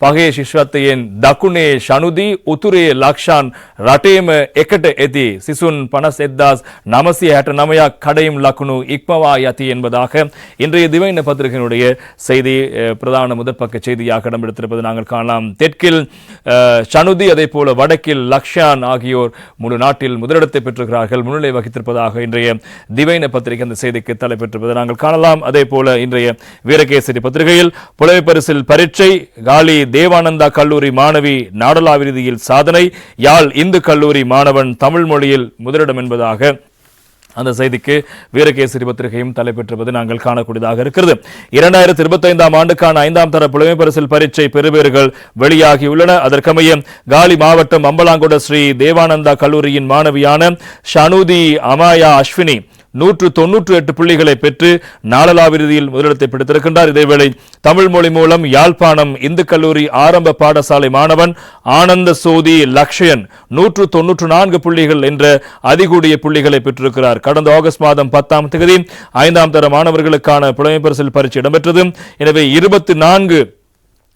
පගේ ශිෂ්වත්තයෙන් දකුණේ ශනුදී උතුරේ ලක්ෂාන් රටේම එකට எதி சிசுன் பனஸ் எத்தாஸ் நமசி ஹட்ட நமயா கடையும் லக்குனு இக்மவா யதி என்பதாக இன்றைய திவைன பத்திரிகையினுடைய செய்தி அஹ், பிரதான முதற்பக்க செய்தியாக இடம்பெடுத்திருப்பது நாங்கள் காணலாம் தெற்கில் அஹ், ஷனுதி அதே போல வடக்கில் லக்ஷான் ஆகியோர் முழு நாட்டில் முதலிடத்தை பெற்றிருக்கிறார்கள் முன்னிலை வகித்திருப்பதாக இன்றைய திவைன பத்திரிகை அந்த செய்திக்கு தலைப்பெற்றிருப்பதை நாங்கள் காணலாம் அதே போல இன்றைய வீரகேசரி பத்திரிகையில் புலமை பரிசில் பரீட்சை காலி தேவானந்தா கல்லூரி மாணவி நாடளாவிருதியில் சாதனை. யாழ் இந்து கல்லூரி மாணவன் தமிழ் மொழியில் முதலிடம் என்பதாக அந்த செய்திக்கு வீரகேசரி பத்திரிகையும் தலைப்பெற்றிருப்பது நாங்கள் காணக்கூடியதாக இருக்கிறது. இரண்டாயிரத்தி இருபத்தைந்தாம் ஆண்டுக்கான ஐந்தாம் தர புலமை பரிசில் பரீட்சை பெறுபேறுகள் வெளியாகியுள்ளன. அதற்கமைய காலி மாவட்டம் அம்பலாங்கொட ஸ்ரீ தேவானந்தா கல்லூரியின் மாணவியான ஷனுதி அமாயா அஸ்வினி நூற்று தொன்னூற்று எட்டு புள்ளிகளை பெற்று நாளலாவிருதியில் முதலிடத்தை பிடித்திருக்கின்றார். இதேவேளை தமிழ் மொழி மூலம் யாழ்ப்பாணம் இந்து கல்லூரி ஆரம்ப பாடசாலை மாணவன் ஆனந்த சோதி லக்ஷயன் நூற்று தொன்னூற்று நான்கு புள்ளிகள் என்ற அதிகூடிய புள்ளிகளை பெற்றிருக்கிறார். கடந்த ஆகஸ்ட் மாதம் பத்தாம் தேதி ஐந்தாம் தர மாணவர்களுக்கான புலமை பரிசில் பரீட்சை இடம்பெற்றது. எனவே இருபத்தி நான்கு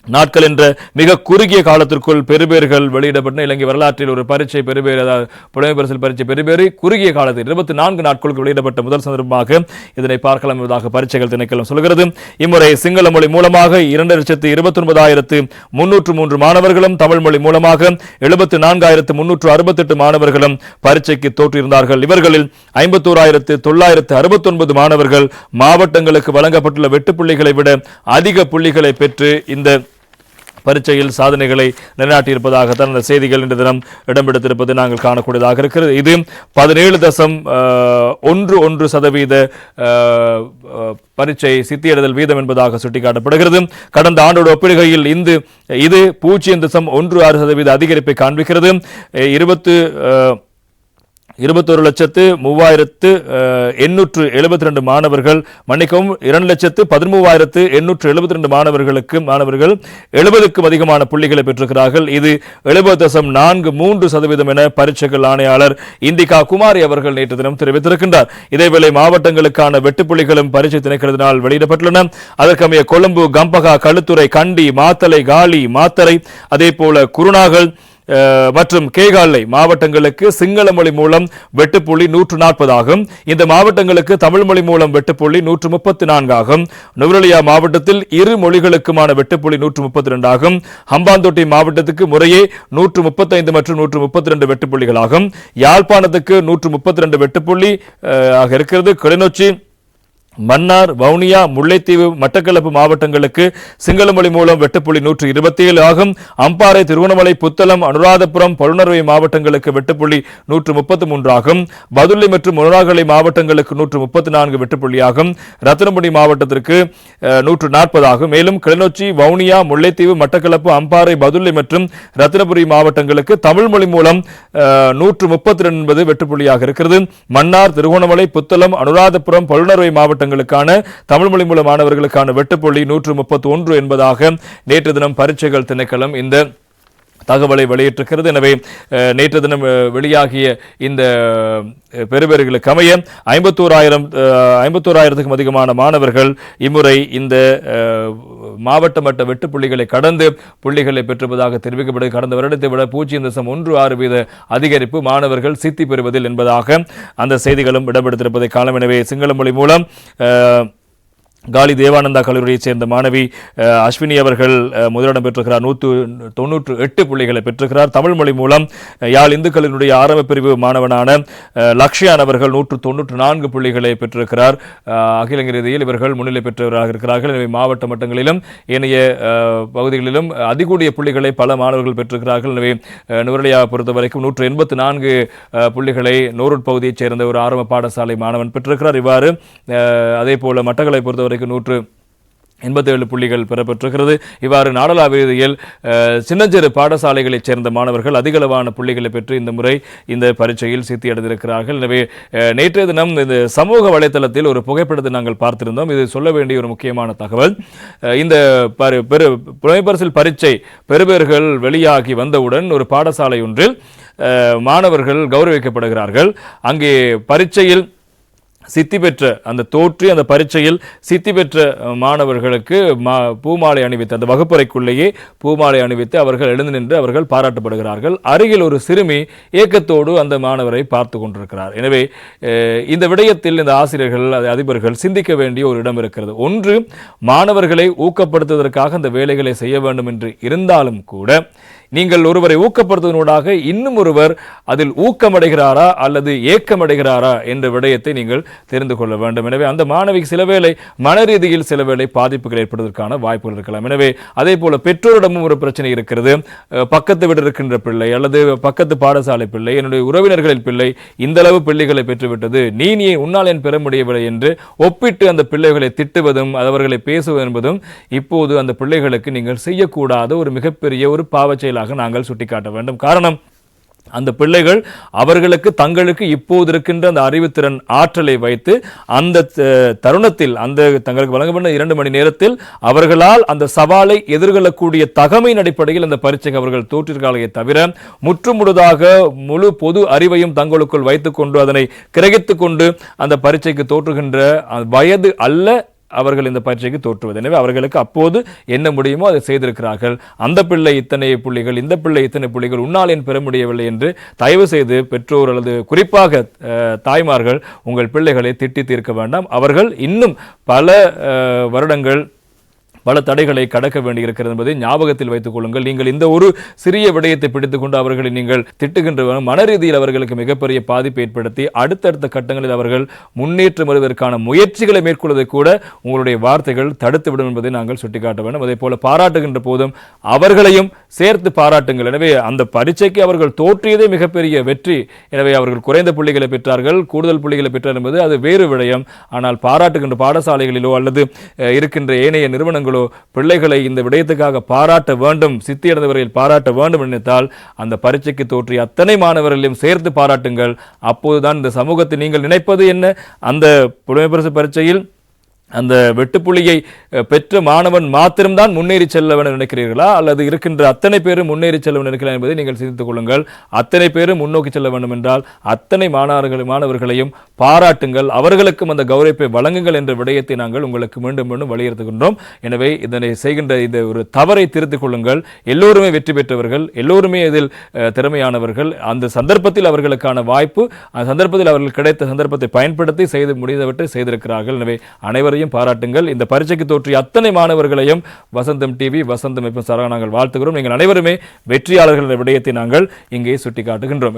நாட்கள் என்ற மிக குறுகிய காலத்திற்குள் பெறுபேறுகள் வெளியிடப்பட்ட இலங்கை வரலாற்றில் ஒரு பரீட்சை பெருபேர் அதாவது புலமை பரிசில் பரீட்சை பெறுபேறு குறுகிய காலத்தில் இருபத்தி நான்கு நாட்களுக்கு வெளியிடப்பட்ட முதல் சந்தர்ப்பமாக இதனை பார்க்கலாம் என்பதாக பரீட்சைகள் திணைக்களம் சொல்கிறது. இம்முறை சிங்கள மொழி மூலமாக இரண்டு லட்சத்து இருபத்தி ஒன்பதாயிரத்து முன்னூற்று மூன்று மாணவர்களும் தமிழ் மொழி மூலமாக எழுபத்து நான்காயிரத்து முன்னூற்று அறுபத்தெட்டு மாணவர்களும் பரீட்சைக்கு தோற்றிருந்தார்கள். இவர்களில் ஐம்பத்தோராயிரத்து தொள்ளாயிரத்து அறுபத்தொன்பது மாணவர்கள் மாவட்டங்களுக்கு வழங்கப்பட்டுள்ள வெட்டு புள்ளிகளை விட அதிக புள்ளிகளை பெற்று இந்த பரீட்சையில் சாதனைகளை நிலைநாட்டியிருப்பதாகத்தான் அந்த செய்திகள் இன்று தினம் இடம்பெடுத்திருப்பது நாங்கள் காணக்கூடியதாக இருக்கிறது. இது பதினேழு தசம் ஒன்று ஒன்று சதவீத பரீட்சை சித்தியடைதல் வீதம் என்பதாக சுட்டிக்காட்டப்படுகிறது. கடந்த ஆண்டோடு ஒப்பிடுகையில் இந்து இது பூஜ்ஜியம் தசம் ஒன்று ஆறு சதவீத அதிகரிப்பை காண்பிக்கிறது. இருபத்து இருபத்தொரு லட்சத்து மூவாயிரத்து எண்ணூற்று எழுபத்தி ரெண்டு மாணவர்கள் மன்னிக்கவும் இரண்டு லட்சத்து பதிமூவாயிரத்து எண்ணூற்று எழுபத்தி ரெண்டு மாணவர்களுக்கு மாணவர்கள் எழுபதுக்கும் அதிகமான புள்ளிகளை பெற்றிருக்கிறார்கள். இது எழுபது தசம் நான்கு மூன்று சதவீதம் என பரீட்சைகள் ஆணையாளர் இந்திகா குமாரி அவர்கள் நேற்று தினம் தெரிவித்திருக்கின்றார். இதேவேளை மாவட்டங்களுக்கான வெட்டுப்புள்ளிகளும் பரீட்சை திணைக்கிறதுனால் வெளியிடப்பட்டுள்ளன. அதற்கமைய கொழும்பு கம்பகா களுத்துறை கண்டி மாத்தலை காலி மாத்தலை அதே போல குருநாகல் மற்றும் கேகாலை மாவட்டங்களுக்கு சிங்கள மொழி மூலம் வெட்டுப்புள்ளி நூற்று நாற்பதாகும். இந்த மாவட்டங்களுக்கு தமிழ் மொழி மூலம் வெட்டுப்புள்ளி நூற்று முப்பத்தி நான்காகும். நுவரலியா மாவட்டத்தில் இரு மொழிகளுக்குமான வெட்டுப்புள்ளி நூற்று முப்பத்தி ரெண்டாகும். ஹம்பாந்தோட்டை மாவட்டத்துக்கு முறையே நூற்று முப்பத்தைந்து மற்றும் நூற்று முப்பத்தி ரெண்டு வெட்டுப்புள்ளிகளாகும். யாழ்ப்பாணத்துக்கு நூற்று முப்பத்தி ரெண்டு வெட்டுப்புள்ளி ஆக இருக்கிறது. கிளிநொச்சி மன்னார் வவுனியா முல்லைத்தீவு மட்டக்களப்பு மாவட்டங்களுக்கு சிங்கள மொழி மூலம் வெட்டுப்புள்ளி நூற்று இருபத்தி ஏழு ஆகும். அம்பாறை திருவண்ணாமலை புத்தளம் அனுராதபுரம் பொருணர்வை மாவட்டங்களுக்கு வெட்டுப்புள்ளி நூற்று முப்பத்தி மூன்று ஆகும். பதுளை மற்றும் முனராகலை மாவட்டங்களுக்கு நூற்று முப்பத்தி நான்கு வெட்டுப்புள்ளியாகும் ரத்தினபுரி மாவட்டத்திற்கு நூற்று நாற்பது ஆகும். மேலும் கிளிநொச்சி வவுனியா முல்லைத்தீவு மட்டக்களப்பு அம்பாறை பதுளை மற்றும் ரத்தினபுரி மாவட்டங்களுக்கு தமிழ் மொழி மூலம் நூற்று முப்பத்தி ரெண்டு என்பது வெட்டுப்புள்ளியாக இருக்கிறது. மன்னார் திருகோணமலை புத்தளம் அனுராதபுரம் பொருணர்வை பாடங்களுக்கான தமிழ் மொழி மூல மாணவர்களுக்கான வெட்டுப்புள்ளி நூற்று முப்பத்தி ஒன்று என்பதாக நேற்று தினம் பரீட்சைகள் திணைக்களம் இந்த தகவலை வெளியிட்டிருக்கிறது. எனவே நேற்று தினம் வெளியாகிய இந்த பெறுபேறுகளுக்கு அமைய ஐம்பத்தோராயிரம் ஐம்பத்தோராயிரத்துக்கும் அதிகமான மாணவர்கள் இம்முறை இந்த மாவட்ட மட்ட வெட்டு புள்ளிகளை கடந்து புள்ளிகளை பெற்றுவதாக தெரிவிக்கப்படுகிறது. கடந்த வருடத்தை விட பூஜ்ஜியம் தசம் ஒன்று ஆறு வீத அதிகரிப்பு மாணவர்கள் சித்தி பெறுவதில் என்பதாக அந்த செய்திகளும் இடம்பெடுத்திருப்பதை காலம் எனவே சிங்கள மொழி மூலம் காலி தேவானந்தா கல்லூரியைச் சேர்ந்த மாணவி அஸ்வினி அவர்கள் முதலிடம் பெற்றிருக்கிறார். நூற்று தொன்னூற்று எட்டு புள்ளிகளை பெற்றிருக்கிறார். தமிழ் மொழி மூலம் யாழ் இந்து கல்லூரியுடைய ஆரம்ப பிரிவு மாணவனான அஹ், லக்ஷ்யான் அவர்கள் நூற்று தொன்னூற்று நான்கு புள்ளிகளை பெற்றிருக்கிறார். அகில இறுதியில் இவர்கள் முன்னிலை பெற்றவராக இருக்கிறார்கள். எனவே மாவட்ட மட்டங்களிலும் ஏனைய அஹ், பகுதிகளிலும் அதிகூடிய புள்ளிகளை பல மாணவர்கள் பெற்றிருக்கிறார்கள். எனவே அஹ், பொறுத்த வரைக்கும் நூற்று எண்பத்து நான்கு அஹ், புள்ளிகளை நோரூட் பகுதியைச் சேர்ந்த ஒரு ஆரம்ப பாடசாலை மாணவன் பெற்றிருக்கிறார். இவ்வாறு அஹ், அதே போல மட்டங்களை பொறுத்தவரை வரைக்கும் நூற்று எண்பத்தேழு புள்ளிகள் பெறப்பட்டிருக்கிறது இவ்வாறு நாடளாவியதில் சின்னஞ்சிறு பாடசாலைகளைச் சேர்ந்த மாணவர்கள் அதிகளவான புள்ளிகளை பெற்று இந்த முறை இந்த பரீட்சையில் சித்தி அடைந்திருக்கிறார்கள் எனவே நேற்றைய தினம் இந்த சமூக வலைத்தளத்தில் ஒரு புகைப்படத்தை நாங்கள் பார்த்திருந்தோம். இது சொல்ல வேண்டிய ஒரு முக்கியமான தகவல். இந்த பெரு புலமைப்பரிசில் பரீட்சை பெறுபேறுகள் வெளியாகி வந்தவுடன் ஒரு பாடசாலை ஒன்றில் மாணவர்கள் கௌரவிக்கப்படுகிறார்கள். அங்கே பரீட்சையில் சித்தி பெற்ற அந்த தோற்றி அந்த பரீட்சையில் சித்தி பெற்ற மாணவர்களுக்கு மா பூமாலை அணிவித்து அந்த வகுப்பறைக்குள்ளேயே பூமாலை அணிவித்து அவர்கள் எழுந்து நின்று அவர்கள் பாராட்டப்படுகிறார்கள். அருகில் ஒரு சிறுமி ஏக்கத்தோடு அந்த மாணவரை பார்த்து கொண்டிருக்கிறார். எனவே இந்த விடயத்தில் இந்த ஆசிரியர்கள் அதிபர்கள் சிந்திக்க வேண்டிய ஒரு இடம் இருக்கிறது. ஒன்று மாணவர்களை ஊக்கப்படுத்துவதற்காக அந்த வேலைகளை செய்ய வேண்டும் என்று இருந்தாலும் கூட நீங்கள் ஒருவரை ஊக்கப்படுத்துவதனூடாக இன்னும் ஒருவர் அதில் ஊக்கமடைகிறாரா அல்லது ஏக்கமடைகிறாரா என்ற விடயத்தை நீங்கள் தெரிந்து கொள்ள வேண்டும். எனவே அந்த மாணவிக்கு சிலவேளை மன ரீதியில் சிலவேளை பாதிப்புகள் ஏற்படுவதற்கான வாய்ப்புகள் இருக்கலாம். எனவே அதே போல பெற்றோரிடமும் ஒரு பிரச்சனை இருக்கிறது. பக்கத்து வீடு இருக்கின்ற பிள்ளை அல்லது பக்கத்து பாடசாலை பிள்ளை என்னுடைய உறவினர்களின் பிள்ளை இந்த அளவு பிள்ளைகளை பெற்றுவிட்டது. நீ நீ உன்னால் என் பெற முடியவில்லை என்று ஒப்பிட்டு அந்த பிள்ளைகளை திட்டுவதும் அவர்களை பேசுவது என்பதும் இப்போது அந்த பிள்ளைகளுக்கு நீங்கள் செய்யக்கூடாத ஒரு மிகப்பெரிய ஒரு பாவச் செயலாக நாங்கள் சுட்டிக்காட்ட வேண்டும். காரணம் அந்த பிள்ளைகள் அவர்களுக்கு தங்களுக்கு இப்போது இருக்கின்ற அந்த அறிவுத்திறன் ஆற்றலை வைத்து அந்த தருணத்தில் அந்த தங்களுக்கு வழங்கப்பட்ட இரண்டு மணி நேரத்தில் அவர்களால் அந்த சவாலை எதிர்கொள்ளக்கூடிய தகமையின் அடிப்படையில் அந்த பரீட்சைக்கு அவர்கள் தோற்றிருக்காலே தவிர முற்றுமுழுதாக முழு பொது அறிவையும் தங்களுக்குள் வைத்துக்கொண்டு அதனை கிரகித்துக்கொண்டு அந்த பரீட்சைக்கு தோற்றுகின்ற வயது அல்ல அவர்கள் இந்த பரீட்சைக்கு தோற்றுவது. எனவே அவர்களுக்கு அப்போது என்ன முடியுமோ அதை செய்திருக்கிறார்கள். அந்த பிள்ளை இத்தனை புள்ளிகள் இந்த பிள்ளை இத்தனை புள்ளிகள் உன்னால் என் பெற முடியவில்லை என்று தயவு செய்து பெற்றோர் அல்லது குறிப்பாக தாய்மார்கள் உங்கள் பிள்ளைகளை திட்டி தீர்க்க வேண்டாம். அவர்கள் இன்னும் பல வருடங்கள் பல தடைகளை கடக்க வேண்டியிருக்கிறது என்பதை ஞாபகத்தில் வைத்துக் கொள்ளுங்கள். நீங்கள் இந்த ஒரு சிறிய விடயத்தை பிடித்துக்கொண்டு அவர்களை நீங்கள் திட்டுகின்ற மன ரீதியில் அவர்களுக்கு மிகப்பெரிய பாதிப்பை ஏற்படுத்தி அடுத்தடுத்த கட்டங்களில் அவர்கள் முன்னேற்றம் வருவதற்கான முயற்சிகளை மேற்கொள்வதை கூட உங்களுடைய வார்த்தைகள் தடுத்துவிடும் என்பதை நாங்கள் சுட்டிக்காட்ட வேண்டும். அதே போல பாராட்டுகின்ற போதும் அவர்களையும் சேர்த்து பாராட்டுங்கள். எனவே அந்த பரீட்சைக்கு அவர்கள் தோற்றியதே மிகப்பெரிய வெற்றி. எனவே அவர்கள் குறைந்த புள்ளிகளை பெற்றார்கள். கூடுதல் புள்ளிகளை பெற்றார் என்பது அது வேறு விடயம். ஆனால் பாராட்டுகின்ற பாடசாலைகளிலோ அல்லது இருக்கின்ற ஏனைய நிறுவனங்களோ பிள்ளைகளை இந்த விடயத்துக்காக பாராட்ட வேண்டும் சித்தியடைந்தவரையில் பாராட்ட வேண்டும் நினைத்தால் அந்த பரீட்சைக்கு தோற்றிய அத்தனை மாணவர்களையும் சேர்த்து பாராட்டுங்கள். அப்போதுதான் இந்த சமூகத்தை நீங்கள் நினைப்பது என்ன? அந்த புலமைப்பரிசு பரீட்சையில் அந்த வெட்டுப்புள்ளியை பெற்ற மாணவன் மாத்திரம்தான் முன்னேறி செல்ல நினைக்கிறீர்களா? அல்லது இருக்கின்ற அத்தனை பேரும் முன்னேறி செல்லவன் நினைக்கிறார் என்பதை நீங்கள் சிந்தித்துக் கொள்ளுங்கள். அத்தனை பேரும் முன்னோக்கி செல்ல வேண்டும் என்றால் அத்தனை மாணவர்கள் மாணவர்களையும் பாராட்டுங்கள். அவர்களுக்கும் அந்த கௌரவிப்பை வழங்குங்கள் என்ற விடயத்தை நாங்கள் உங்களுக்கு மீண்டும் மீண்டும் வலியுறுத்துகின்றோம். எனவே இதனை செய்கின்ற இந்த ஒரு தவறை திருத்திக் கொள்ளுங்கள். எல்லோருமே வெற்றி பெற்றவர்கள் எல்லோருமே இதில் திறமையானவர்கள். அந்த சந்தர்ப்பத்தில் அவர்களுக்கான வாய்ப்பு அந்த சந்தர்ப்பத்தில் அவர்கள் கிடைத்த சந்தர்ப்பத்தை பயன்படுத்தி செய்து முடிந்தவற்றை செய்திருக்கிறார்கள். எனவே அனைவரையும் பாராட்டுங்கள். இந்த பரீட்சைக்கு தோற்றிய அத்தனை மாணவர்களையும் வசந்தம் டிவி வசந்தம் எப்போ சாராக நாங்கள் வாழ்த்துகிறோம். நீங்கள் அனைவருமே வெற்றியாளர்கள் விடயத்தை நாங்கள் இங்கே சுட்டிக்காட்டுகின்றோம்.